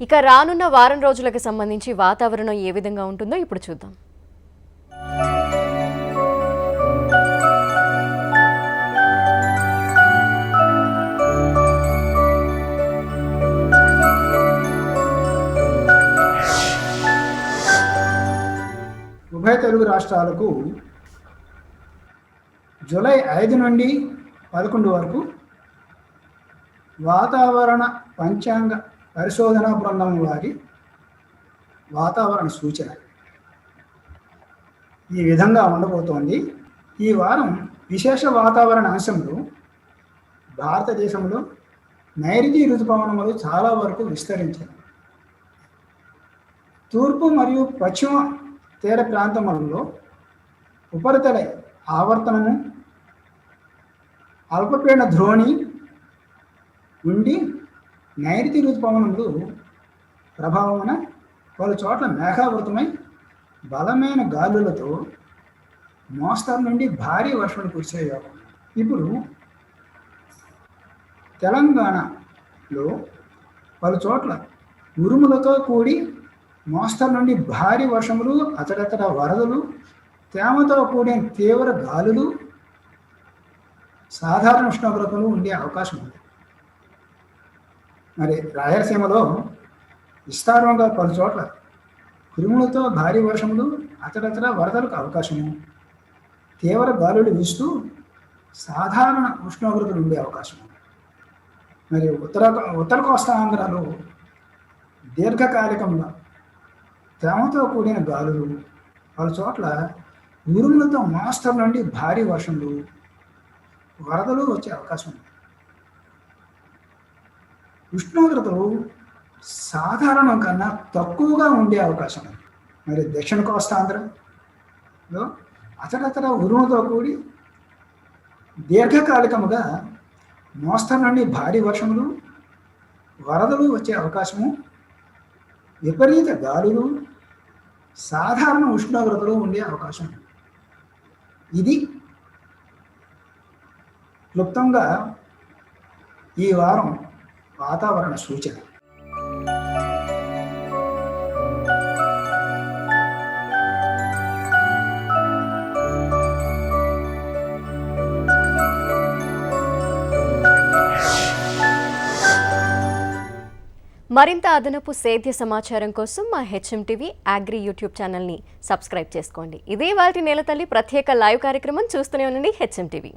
ఇక రానున్న వారం రోజులకు సంబంధించి వాతావరణం ఏ విధంగా ఉంటుందో ఇప్పుడు చూద్దాం. ఉభయ తెలుగు రాష్ట్రాలకు జూలై ఐదు నుండి పదకొండు వరకు వాతావరణ పంచాంగ పరిశోధనా బృందం వారి వాతావరణ సూచన. ఈ విధంగా ఉండబోతోంది. ఈ వారం విశేష వాతావరణ అంశంలో భారతదేశంలో నైరుతి ఋతుపవనములు చాలా వరకు విస్తరించాయి. తూర్పు మరియు పశ్చిమ తీర ప్రాంతములలో ఉపరితల ఆవర్తనము అల్పపీడన ద్రోణి ఉండి నైరుతి ఋతుపవనములు ప్రభావమున పలు చోట్ల మేఘావృతమై బలమైన గాలులతో మోస్తారు నుండి భారీ వర్షాలు కురిసే యోగం. ఇప్పుడు తెలంగాణలో పలు చోట్ల ఉరుములతో కూడి మోస్తరు నుండి భారీ వర్షములు అతడతడ వరదలు తేమతో కూడిన తీవ్ర గాలులు సాధారణ ఉష్ణోగ్రతలు ఉండే అవకాశం ఉంది మరి రాయలసీమలో విస్తారంగా పలు చోట్ల కురుములతో భారీ వర్షములు అతడతడ వరదలకు అవకాశము. తీవ్ర గాలులు వీస్తూ సాధారణ ఉష్ణోగ్రతలు ఉండే అవకాశం మరి ఉత్తర ఉత్తర కోస్తా ఆంధ్రాలో దీర్ఘకాలికంగా తేమతో కూడిన గాలులు పలు చోట్ల ఉరుములతో మాస్టర్ నుండి భారీ వర్షములు వరదలు వచ్చే అవకాశం ఉంది. ఉష్ణోగ్రతలు సాధారణం కన్నా తక్కువగా ఉండే అవకాశం ఉంది మరి దక్షిణ కోస్తాంధ్రలో అతడతడ ఉరుముతో కూడి దీర్ఘకాలికముగా మోస్తరు నుండి భారీ వర్షములు వరదలు వచ్చే అవకాశము విపరీత గాలులు సాధారణ ఉష్ణోగ్రతలు ఉండే అవకాశం. ఇది క్లుప్తంగా ఈ వారం వాతావరణ సూచన. మరింత అదనపు సేద్య సమాచారం కోసం మా H M TV agri YouTube ఛానల్ని సబ్స్క్రైబ్ చేసుకోండి. ఇదే వాటి నేల తల్లి ప్రత్యేక లైవ్ కార్యక్రమం చూస్తూనే ఉండండి హెచ్ఎం టీవీ